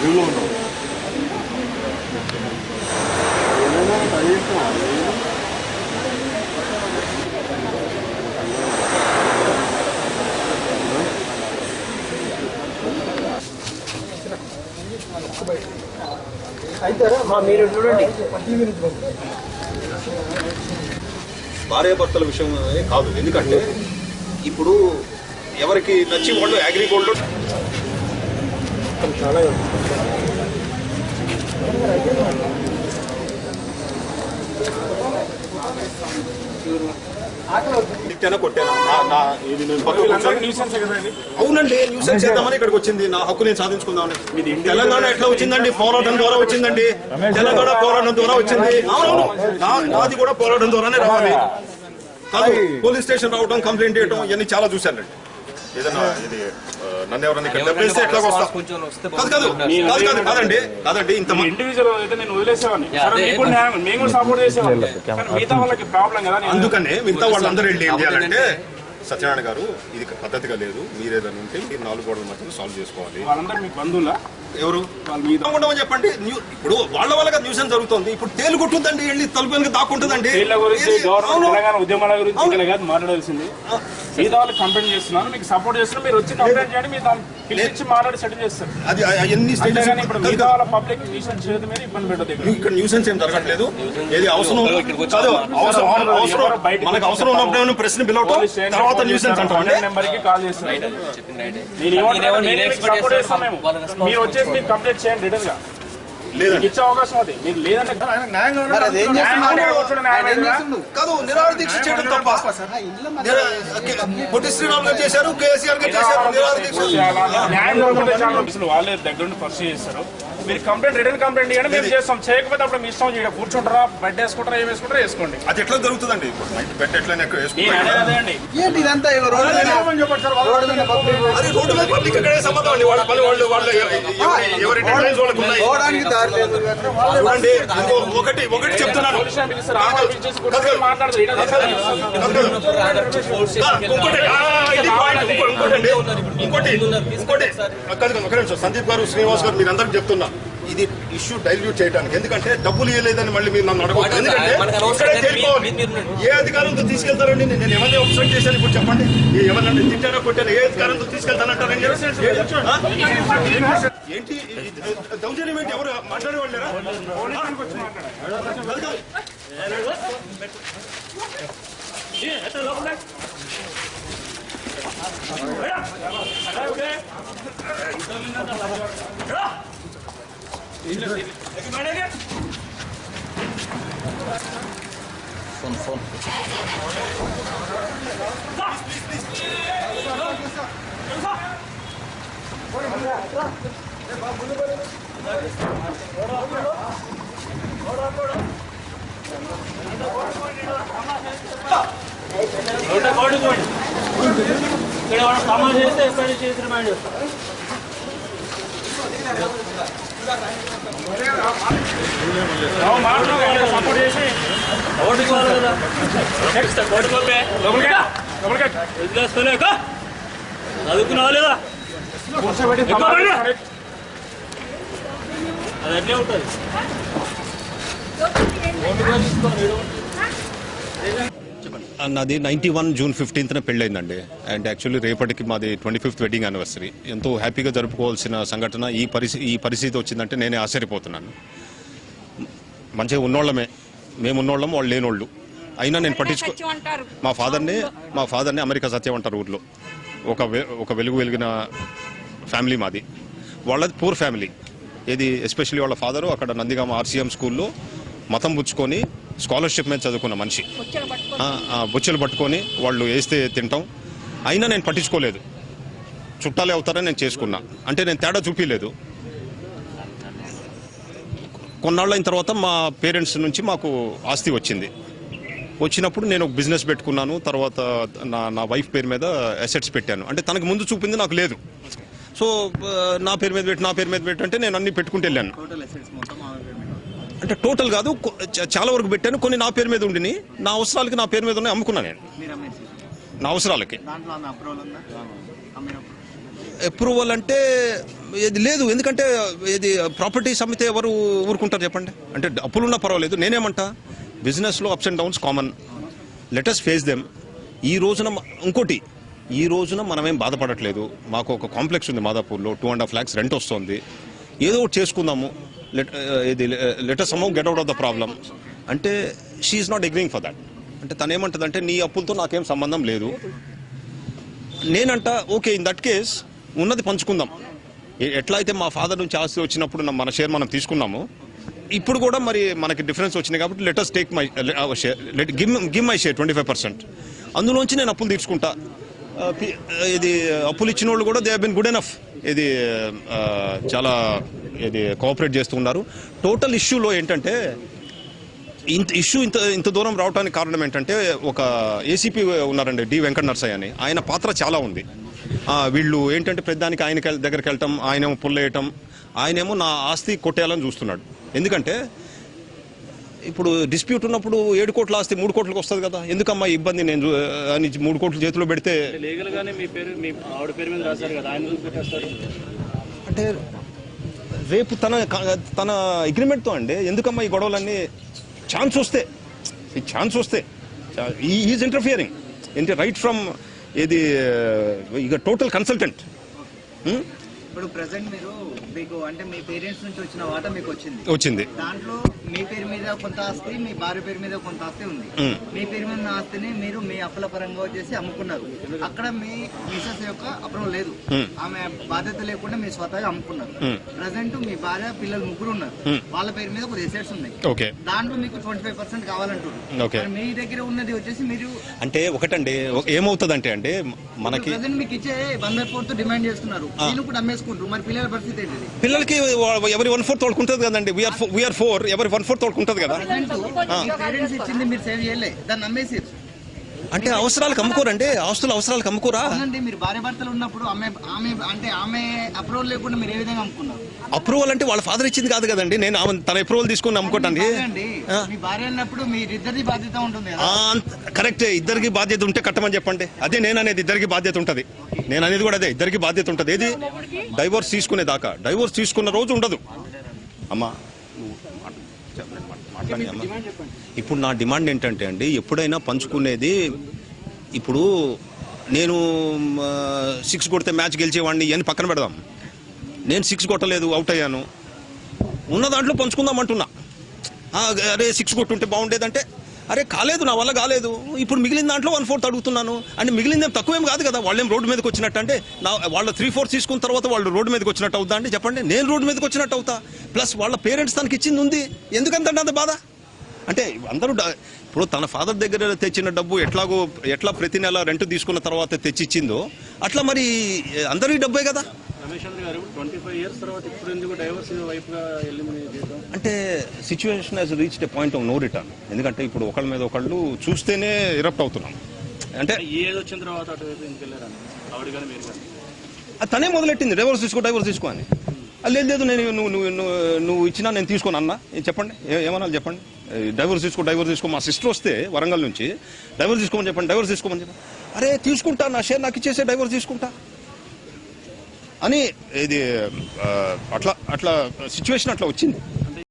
రివ్యూలో ఉన్నాం ఏదైనా ట్రై చేస్తాం భార్యాభర్తల విషయం కాదు. ఎందుకంటే ఇప్పుడు ఎవరికి నచ్చి వాళ్ళు అగ్రిగోల్డ్ చాలా తిట్టానా కొట్టానా ఇది నేను అవునండి న్యూసెన్స్ చేద్దామని ఇక్కడికి వచ్చింది. నా హక్కు నేను సాధించుకుందామని. తెలంగాణ ఎట్లా వచ్చిందండి? పోరాటం ద్వారా వచ్చిందండి. తెలంగాణ పోరాటం ద్వారా వచ్చింది. నాది కూడా పోరాటం ద్వారానే రావాలి. కాదు పోలీస్ స్టేషన్ రావడం కంప్లైంట్ చేయడం ఇవన్నీ చాలా చూశానండి. ఏదైనా ఇది ఆ, నన్ను ఎవరైనా ఇక్కడ దెబ్బేస్తే ఎట్లా వస్తా? కాదు కాదు కాదు కాదు కాదండి కాదండి ఇంత ఇండివిజువల్ అయితే నేను వదిలేసేవాడిని. మేము కూడా సపోర్ట్ చేసేవాళ్ళం మిగతా వాళ్ళకి ప్రాబ్లం కదా నేను- అందుకనే మిగతా వాళ్ళందరూ వెళ్ళి ఏం చేయాలంటే సత్యనారాయణ గారు ఇది పద్ధతిగా లేదు. మీరేదైనా ఉంటే మీరు నాలుగు గోడల మధ్యలో సాల్వ్ చేసుకోవాలి. వాళ్ళందరూ మీకు బంధువులా? ఎవరు? వాళ్ళ మీద. ఉండమని చెప్పండి? న్యూ- ఇప్పుడు వాళ్ళ వాళ్ళగా న్యూసెన్స్ జరుగుతుంది. ఇప్పుడు తేలు కొట్టుందండి వెళ్ళి తలుపు వెనక దాక్కుంటుందండి. తెలంగాణ ఉద్యమాల గురించి ఇక్కడ కాదు మాట్లాడాల్సింది. మిగతా వాళ్ళు కంప్లైంట్ చేస్తున్నారు మీకు సపోర్ట్ చేస్తున్నారు మీరు వచ్చి కంప్లైంట్ చేయండి మీరు పిలిచి మాట్లాడి సెటిల్ చేస్తారు. అది ఇప్పుడు మిగతా వాళ్ళ పబ్లిక్ న్యూసెన్స్ చేయడం మీద ఇబ్బంది పెట్టదు ఇక్కడ. న్యూసెన్స్ ఏం జరగట్లేదు. ఏది అవసరం కాదు అవసరం అవసరం మనకు అవసరం ఉన్నప్పుడు ప్రశ్న పిలవటం? పోలీస్ స్టేషన్ తర్వాత న్యూసెన్స్ అంటాం నెంబర్కి కాల్ నేను నేనే మీకు మేము. మీరు కంప్లైంట్ చేయండి రిటర్న్గా. ఇచ్చే అవకాశం అది. మీరు లేదంటే న్యాయం కూర్చొని న్యాయం అయిందా? కాదు నిరాహార దీక్ష చేయడం తప్ప. నిరా- పొట్టి శ్రీరామ్ గారు చేశారు కేసీఆర్ గారు చేశారు నిరాహార దీక్ష వాళ్ళే దగ్గర నుండి పర్సూ చేస్తారు మీరు కంప్లైంట్ రిటర్న్ కంప్లైంట్ చేయండి మేము చేస్తాం. చేయకపోతే అప్పుడు మీ ఇష్టం కూర్చుంటారా బెడ్ వేసుకుంటారా ఏం వేసుకుంటారా వేసుకోండి. అది ఎట్లా జరుగుతుందండి? బెడ్ అండి ఏంటి ఇదంతా రోడ్డు మీద పబ్లిక్ ఎక్కడే సంబంధం అండి. వాళ్ళ పని వాళ్ళు వాళ్ళ ఎవరి- డెడ్లైన్స్ వాళ్ళకు ఉన్నాయి? చూడండి ఒకటి ఒకటి చెప్తున్నాను. ఇంకోటి ఇంకోటి ఇంకోటి. సందీప్ గారు శ్రీనివాస్ గారు మీరు అందరికి చెప్తున్నా. ఇది ఇష్యూ డైల్యూట్ చేయడానికి ఎందుకంటే డబ్బులు ఇవ్వలేదని మళ్ళీ మీరు నన్ను ఎందుకంటే చేరుకోవాలి ఏ అధికారంతో తీసుకెళ్తారండి నేను ఎవరిని అబ్సర్వ్ చేశాను ఇప్పుడు చెప్పండి ఏ ఎవరినన్నా తిట్టానో కొట్టాను ఏ అధికారంతో తీసుకెళ్తానంటారని? ఏంటి దౌర్జన్యం ఏంటి ఎవరు మాట్లాడేవాళ్ళు లేరా? కాదు, కాదు. సపోర్ట్ చేసి లోపలికి లోపలికి చదువుకున్నావా లేదా అది అట్లే ఉంటుంది నాది నైన్టీ వన్ జూన్ ఫిఫ్టీన్త్న పెళ్ళైందండి. అండ్ యాక్చువల్లీ రేపటికి మాది ట్వంటీ ఫిఫ్త్ వెడ్డింగ్ యానివర్సరీ. ఎంతో హ్యాపీగా జరుపుకోవాల్సిన సంఘటన ఈ పరిస్థితి ఈ పరిస్థితి వచ్చిందంటే నేనే ఆశ్చర్యపోతున్నాను. మంచిగా ఉన్నోళ్ళమే. మేము ఉన్నోళ్ళం వాళ్ళు లేనోళ్ళు. అయినా నేను పట్టించుకో మా ఫాదర్ని మా ఫాదర్ని అమెరికా సత్యం అంటారు ఊర్లో. ఒక ఒక వెలుగు వెలిగిన ఫ్యామిలీ మాది. వాళ్ళది పూర్ ఫ్యామిలీ. ఇది ఎస్పెషల్లీ వాళ్ళ ఫాదరు అక్కడ నందిగామ ఆర్సీఎం స్కూల్లో మతం పుచ్చుకొని స్కాలర్షిప్ మీద చదువుకున్న మనిషి. బొచ్చెలు పట్టుకొని. వాళ్ళు వేస్తే తింటాం. అయినా నేను పట్టించుకోలేదు. చుట్టాలే అవుతారని నేను చేసుకున్నా. అంటే నేను తేడా చూపించలేదు కొన్నాళ్ళ అయిన తర్వాత మా పేరెంట్స్ నుంచి మాకు ఆస్తి వచ్చింది. వచ్చినప్పుడు నేను ఒక బిజినెస్ పెట్టుకున్నాను. తర్వాత నా నా వైఫ్ పేరు మీద అసెట్స్ పెట్టాను. అంటే తనకు ముందు చూపింది నాకు లేదు. సో నా పేరు మీద పెట్టి నా పేరు మీద పెట్టి అంటే నేను అన్ని పెట్టుకుంటూ వెళ్ళాను. అంటే టోటల్ కాదు చాలా వరకు పెట్టాను. కొన్ని నా పేరు మీద ఉండిని. నా అవసరాలకి నా పేరు మీద ఉన్నాయి అమ్ముకున్నాను నేను. నా అవసరాలకి. అప్రూవల్ అంటే ఇది లేదు. ఎందుకంటే ఇది ప్రాపర్టీస్ అమ్మితే ఎవరు ఊరుకుంటారు చెప్పండి? అంటే అప్పులున్నా పర్వాలేదు. నేనేమంటా? బిజినెస్లో ups and downs common let us face them ఈ రోజున ఇంకోటి. ఈ రోజున మనమేం బాధపడట్లేదు. మాకు ఒక కాంప్లెక్స్ ఉంది మాదాపూర్లో. Two and half lakhs rent వస్తుంది. ఏదో ఒకటి చేసుకుందాము. Uh, ఇది let her some get out of the problem అంటే she not agreeing for that అంటే తను నీ అప్పులతో నాకేం సంబంధం లేదు. నేనంట ఓకే ఇన్ దట్ కేస్ ఉన్నది పంచుకుందాం. ఎట్లా అయితే మా ఫాదర్ నుంచి ఆస్తి వచ్చినప్పుడు మన షేర్ మనం తీసుకున్నాము ఇప్పుడు కూడా మరి మనకి డిఫరెన్స్ వచ్చినాయి కాబట్టి let us take my share let give gimme my share twenty five percent అందులోంచి నేను అప్పులు తీర్చుకుంటా. ఇది అప్పులు ఇచ్చిన వాళ్ళు కూడా దే బిన్ గుడ్ ఎనఫ్ ఇది చాలా ఇది కోఆపరేట్ చేస్తున్నారు టోటల్ ఇష్యూలో ఏంటంటే ఇంత ఇష్యూ ఇంత ఇంత దూరం రావడానికి కారణం ఏంటంటే ఒక ఏసీపీ ఉన్నారండి డి వెంకట నరసయ్య అని. ఆయన పాత్ర చాలా ఉంది. ఆ, వీళ్ళు ఏంటంటే పెద్దానికి ఆయన దగ్గరికి వెళ్ళటం ఆయనేమో పుల్లేయటం ఆయనేమో నా ఆస్తి కొట్టేయాలని చూస్తున్నాడు. ఎందుకంటే ఇప్పుడు డిస్ప్యూట్ ఉన్నప్పుడు ఏడు కోట్ల ఆస్తి మూడు కోట్లకు వస్తుంది కదా. ఎందుకమ్మా ఈ ఇబ్బంది నేను అని మూడు కోట్లు చేతిలో పెడితే లీగల్ గానే మీ పేరు మీ ఆవిడ పేరు మీద రాశారు కదా ఆయన ఎందుకు పెట్టేస్తారు అంటే రేపు తన తన అగ్రిమెంట్తో అండి. ఎందుకమ్మా ఈ గొడవలన్నీ? ఛాన్స్ వస్తే. ఈ ఛాన్స్ వస్తే. ఈజ్ ఇంటర్ఫియరింగ్ ఏంటి రైట్ ఫ్రమ్ ఇది ఇక టోటల్ కన్సల్టెంట్ ఇప్పుడు ప్రెసెంట్ మీరు మీకు అంటే మీ పేరెంట్స్ నుంచి వచ్చిన వాటా మీకు వచ్చింది. వచ్చింది. దాంట్లో మీ పేరు మీద కొంత ఆస్తి మీ భార్య పేరు మీద కొంత ఆస్తి ఉంది. మీ పేరు మీద ఉన్న ఆస్తిని మీరు మీ అప్పుల పరంగా వచ్చేసి అమ్ముకున్నారు. అక్కడ మీ మిసెస్ యొక్క అప్రూవల్ లేదు. ఆమె బాధ్యత లేకుండా మీ స్వతహాగా అమ్ముకున్నారు. మ్మ్. ప్రజెంట్ మీ భార్య పిల్లలు ముగ్గురు ఉన్నారు. వాళ్ళ పేరు మీద కొద్ది ఎసెట్స్ ఉన్నాయి. ఓకే. దాంట్లో మీకు ట్వంటీ ఫైవ్ పర్సెంట్. మరి మీ దగ్గర ఉన్నది వచ్చేసి మీరు అంటే ఒకటండి ఒక- ఏమవుతుందంటే అండి మనకి మీకు ఇచ్చే వన్ బై ఫోర్త్ డిమాండ్ చేస్తున్నారు నేను కూడా అమ్మేసుకుంటారు మరి పిల్లల పరిస్థితి ఏంటిది? పిల్లలకి ఎవరి వన్ ఫోర్త్ ఉంటుంది కదండి. We are we are four ఎవరి వన్ ఫోర్త్ ఉంటుంది కదా? పేరెంట్స్ ఇచ్చింది మీరు సేవ్ చేయలే. దాన్ని అమ్మేసి అంటే అవసరాలకు అమ్ముకోరండి ఆస్తుల అవసరాలకు అమ్ముకోరా అవునండి మీరు భార్య భర్తలు ఉన్నప్పుడు ఆమె ఆమె అంటే ఆమె అప్రూవల్ లేకుండా మీరు ఏ విధంగా అమ్ముకున్నారు? అప్రూవల్ అంటే వాళ్ళ ఫాదర్ ఇచ్చింది కాదు కదండి నేను ఆమె తన అప్రూవల్ తీసుకుని. మీ భార్య అన్నప్పుడు మీరిద్దరిది బాధ్యత ఉంటుంది కదా? ఆ, అంత- కరెక్టే ఇద్దరికి బాధ్యత ఉంటే కట్టమని చెప్పండి. అదే నేను అనేది ఇద్దరికి బాధ్యత ఉంటుంది. నేను అనేది కూడా అదే ఇద్దరికి బాధ్యత ఉంటుంది. ఏది? డైవోర్స్ తీసుకునే దాకా డైవోర్స్ తీసుకున్న రోజు ఉండదు. అమ్మా చెప్పండి, ఇప్పుడు నా డిమాండ్ ఏంటంటే అండి ఎప్పుడైనా పంచుకునేది ఇప్పుడు నేను సిక్స్ కొడితే మ్యాచ్ గెలిచేవాడిని అని పక్కన పెడదాం. నేను సిక్స్ కొట్టలేదు అవుట్ అయ్యాను. ఉన్న దాంట్లో పంచుకుందాం అంటున్నా. అరే సిక్స్ కొట్టుంటే బాగుండేదంటే అరే కాలేదు నా వల్ల కాలేదు. ఇప్పుడు మిగిలిన దాంట్లో వన్ ఫోర్త్ అడుగుతున్నాను. అంటే మిగిలిందేం తక్కువేం కాదు కదా వాళ్ళేం రోడ్డు మీదకి వచ్చినట్టు అంటే నా వాళ్ళ త్రీ ఫోర్త్ తీసుకున్న తర్వాత వాళ్ళు రోడ్డు మీదకి వచ్చినట్టు అవుతా అండి చెప్పండి నేను రోడ్డు మీదకి వచ్చినట్టు అవుతా. ప్లస్ వాళ్ళ పేరెంట్స్ తనకి ఇచ్చింది ఉంది. ఎందుకంటే అంత బాధ? అంటే అందరూ ఇప్పుడు తన ఫాదర్ దగ్గర తెచ్చిన డబ్బు ఎట్లాగో ఎట్లా ప్రతి నెల రెంట్ తీసుకున్న తర్వాత తెచ్చిచ్చిందో అట్లా మరి అందరి డబ్బే కదా? రమేష్ చంద్ర గారు ట్వంటీ ఫైవ్ ఇయర్స్ తర్వాత ఇప్పుడు ఎందుకు డైవర్స్ వైపుగా అంటే situation has reached a point of no return ఎందుకంటే ఇప్పుడు ఒకళ్ళ మీద ఒకళ్ళు చూస్తేనే ఇరప్ట్ అవుతున్నాం. అంటే ఏజ్ వచ్చిన తర్వాత అటువైపు ఎందుకు వెళ్ళారని ఆవిడ కానీ మీరు కానీ అది తనే మొదలెట్టింది. డైవర్స్ తీసుకో డైవర్స్ తీసుకో అని. అది లేదు లేదు నేను నువ్వు నువ్వు నువ్వు నువ్వు ఇచ్చినా నేను తీసుకోను అన్న. చెప్పండి. ఏ- ఏమనాలి చెప్పండి? డైవర్స్ తీసుకో డైవర్స్ తీసుకో. మా సిస్టర్ వస్తే వరంగల్ నుంచి డైవర్స్ తీసుకోమని చెప్పండి డైవర్స్ తీసుకోమని చెప్పండి. అరే తీసుకుంటా నా షేర్ నాకు ఇచ్చేసే డైవర్స్ తీసుకుంటా. అని ఇది అట్లా అట్లా సిచ్యువేషన్ అట్లా వచ్చింది.